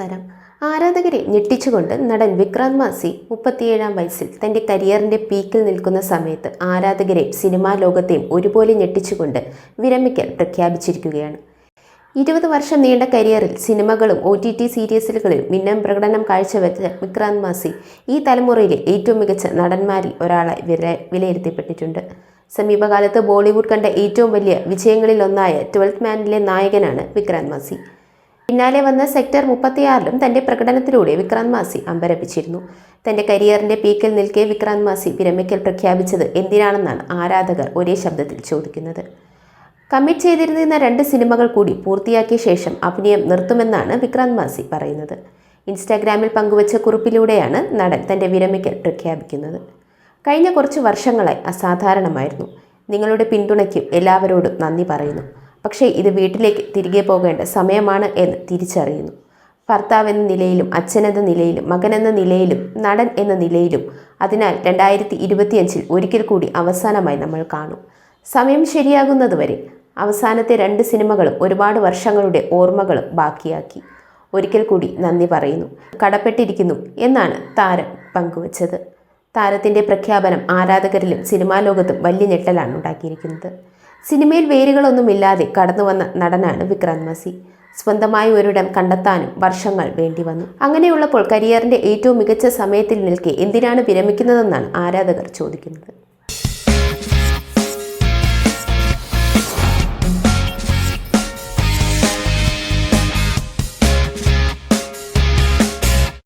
നമസ്കാരം. ആരാധകരെ ഞെട്ടിച്ചുകൊണ്ട് നടൻ വിക്രാന്ത് മാസി മുപ്പത്തിയേഴാം വയസ്സിൽ തന്റെ കരിയറിന്റെ പീക്കിൽ നിൽക്കുന്ന സമയത്ത് ആരാധകരെ സിനിമാ ലോകത്തെയും ഒരുപോലെ ഞെട്ടിച്ചുകൊണ്ട് വിരമിക്കൽ പ്രഖ്യാപിച്ചിരിക്കുകയാണ്. ഇരുപത് വർഷം നീണ്ട കരിയറിൽ സിനിമകളും ഒ ടി ടി സീരീസുകളിലും മിന്നം പ്രകടനം കാഴ്ചവെച്ച വിക്രാന്ത് മാസി ഈ തലമുറയിലെ ഏറ്റവും മികച്ച നടന്മാരിൽ ഒരാളായി വില വിലയിരുത്തപ്പെട്ടിട്ടുണ്ട്. സമീപകാലത്ത് ബോളിവുഡ് കണ്ട ഏറ്റവും വലിയ വിജയങ്ങളിലൊന്നായ ട്വൽത്ത് മാനിലെ നായകനാണ് വിക്രാന്ത് മാസി. പിന്നാലെ വന്ന സെക്ടർ മുപ്പത്തിയാറിലും തന്റെ പ്രകടനത്തിലൂടെ വിക്രാന്ത് മാസി അമ്പരപ്പിച്ചിരുന്നു. തന്റെ കരിയറിന്റെ പീക്കിൽ നിൽക്കെ വിക്രാന്ത് മാസി വിരമിക്കൽ പ്രഖ്യാപിച്ചത് എന്തിനാണെന്നാണ് ആരാധകർ ഒരേ ശബ്ദത്തിൽ ചോദിക്കുന്നത്. കമ്മിറ്റ് ചെയ്തിരുന്ന രണ്ട് സിനിമകൾ കൂടി പൂർത്തിയാക്കിയ ശേഷം അഭിനയം നിർത്തുമെന്നാണ് വിക്രാന്ത് മാസി പറയുന്നത്. ഇൻസ്റ്റാഗ്രാമിൽ പങ്കുവച്ച കുറിപ്പിലൂടെയാണ് നടൻ തന്റെ വിരമിക്കൽ പ്രഖ്യാപിക്കുന്നത്. കഴിഞ്ഞ കുറച്ച് വർഷങ്ങളായി അസാധാരണമായിരുന്നു. നിങ്ങളുടെ പിന്തുണയ്ക്കും എല്ലാവരോടും നന്ദി പറയുന്നു. പക്ഷേ ഇത് വീട്ടിലേക്ക് തിരികെ പോകേണ്ട സമയമാണ് എന്ന് തിരിച്ചറിയുന്നു. ഭർത്താവ് എന്ന നിലയിലും അച്ഛനെന്ന നിലയിലും മകനെന്ന നിലയിലും നടൻ എന്ന നിലയിലും അതിനാൽ രണ്ടായിരത്തി ഇരുപത്തിയഞ്ചിൽ ഒരിക്കൽ കൂടി അവസാനമായി നമ്മൾ കാണും. സമയം ശരിയാകുന്നതുവരെ അവസാനത്തെ രണ്ട് സിനിമകളും ഒരുപാട് വർഷങ്ങളുടെ ഓർമ്മകളും ബാക്കിയാക്കി. ഒരിക്കൽ കൂടി നന്ദി പറയുന്നു. കടപ്പെട്ടിരിക്കുന്നു എന്നാണ് താരം പങ്കുവച്ചത്. താരത്തിന്റെ പ്രഖ്യാപനം ആരാധകരിലും സിനിമാ ലോകത്തും വലിയ ഞെട്ടലാണ് ഉണ്ടാക്കിയിരിക്കുന്നത്. സിനിമയിൽ വേരുകളൊന്നുമില്ലാതെ കടന്നു വന്ന നടനാണ് വിക്രാന്ത് മസി. സ്വന്തമായി ഒരിടം കണ്ടെത്താനും വർഷങ്ങൾ വേണ്ടി വന്നു അങ്ങനെയുള്ളപ്പോൾ കരിയറിന്റെ ഏറ്റവും മികച്ച സമയത്തിൽ നിൽക്കെ എന്തിനാണ് വിരമിക്കുന്നതെന്നാണ് ആരാധകർ ചോദിക്കുന്നത്.